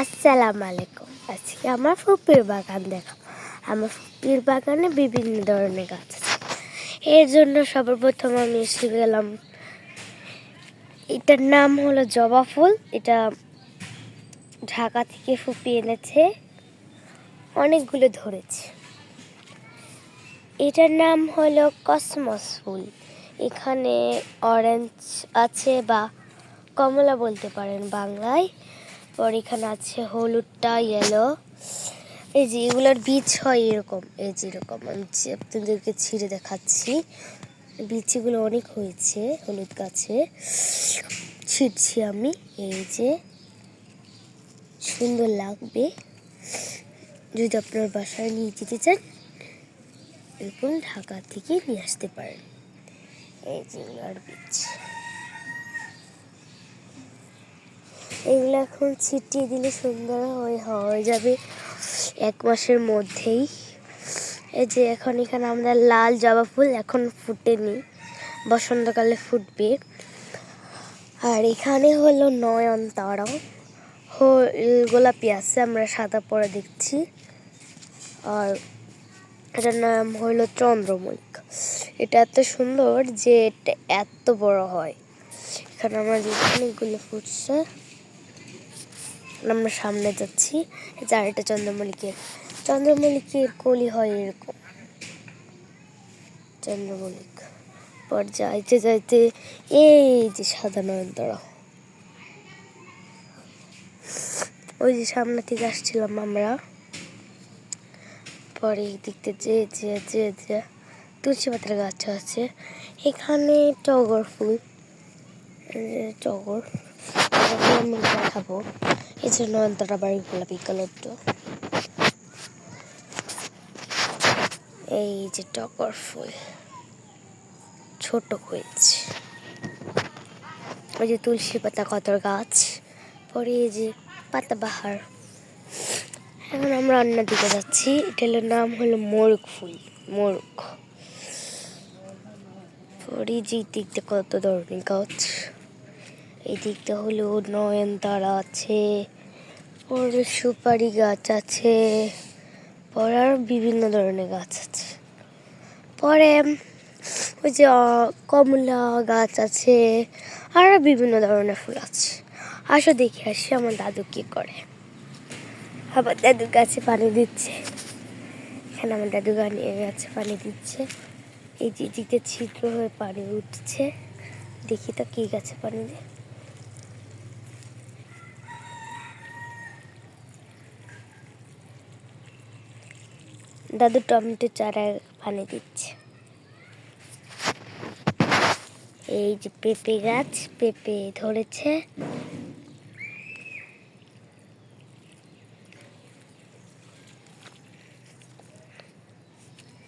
আসসালামু আলাইকুম। আজকে আমার ফুপির বাগান দেখো। আমার ফুপির বাগানে বিভিন্ন ধরনের গাছ আছে। এর জন্য সর্বপ্রথম আমি এসে গেলাম। এটার নাম হলো জবা ফুল। এটা ঢাকা থেকে ফুপি এনেছে। অনেকগুলো ধরেছে। এটার নাম হলো কসমস ফুল। এখানে অরেঞ্জ আছে বা কমলা বলতে পারেন বাংলায়। পর এখানে আছে হলুদটা ইয়েলো এই যে এগুলোর বীজ হয় এরকম, এই যে এরকম। আমি আপনাদেরকে ছিঁড়ে দেখাচ্ছি বীজগুলো অনেক হয়েছে হলুদ গাছে। ছিঁড়ছি আমি, এই যে সুন্দর লাগবে। যদি আপনার বাসায় নিয়ে যেতে চান, এরকম ঢাকা থেকে নিয়ে আসতে পারেন। এই যে এগুলোর বীজ। এগুলো এখন ছিটিয়ে দিলে সুন্দর হয়ে হয়ে যাবে এক মাসের মধ্যেই। এই যে এখন এখানে আমরা লাল জবা ফুল এখন ফুটেনি, বসন্তকালে ফুটবে। আর এখানে হলো নয়নতারা, হল গোলাপি আছে, আমরা সাদা পরে দেখছি। আর এটার নাম হলো চন্দ্রমল্লিকা। এটা এত সুন্দর যে এটা এত বড় হয়। এখানে আমার অনেকগুলো ফুটছে। আমরা সামনে যাচ্ছি। আরেকটা চন্দ্রমল্লিকের চন্দ্রমল্লিকের কলি হয় এরকম। চন্দ্রমল্লিক, পর যাইতে যাইতে এই যে সাদা নয়নতারা। ওই যে সামনে থেকে আসছিলাম আমরা। পরে দিকতে যে যে যে যে তুলসী পাতার গাছ আছে, এখানে টগর ফুল। টগর আমি দেখাবো। নয়নতারা বাড়ি গোলাপি কালারটা এই যে টগর ফুল, ছোট হয়েছে ওই যে তুলসী পাতা কতর গাছ, পরে এই যে পাতাবাহার এখন আমরা অন্য দিকে যাচ্ছি, এটা হলো নাম হলো মোরগ ফুল, মোরগ। পরে যে দিকটা কত ধরনের গাছ, এই দিকটা হলো নয়নতারা আছে। পরে সুপারি গাছ আছে পরে আর বিভিন্ন ধরনের গাছ আছে। পরে ওই যে কমলা গাছ আছে, আর বিভিন্ন ধরনের ফুল আছে। আসো দেখে, আসি আমার দাদু কি করে। আবার দাদু গাছে পানি দিচ্ছে। এখানে আমার দাদু গাছে পানি দিচ্ছে। এই যে দিকে ছিদ্র হয়ে পানি উঠছে। দেখি তো কি গাছে পানি দেয়। দাদু টমেটো চারা পানি দিচ্ছে। এই যে পেঁপে গাছ পেঁপে ধরেছে।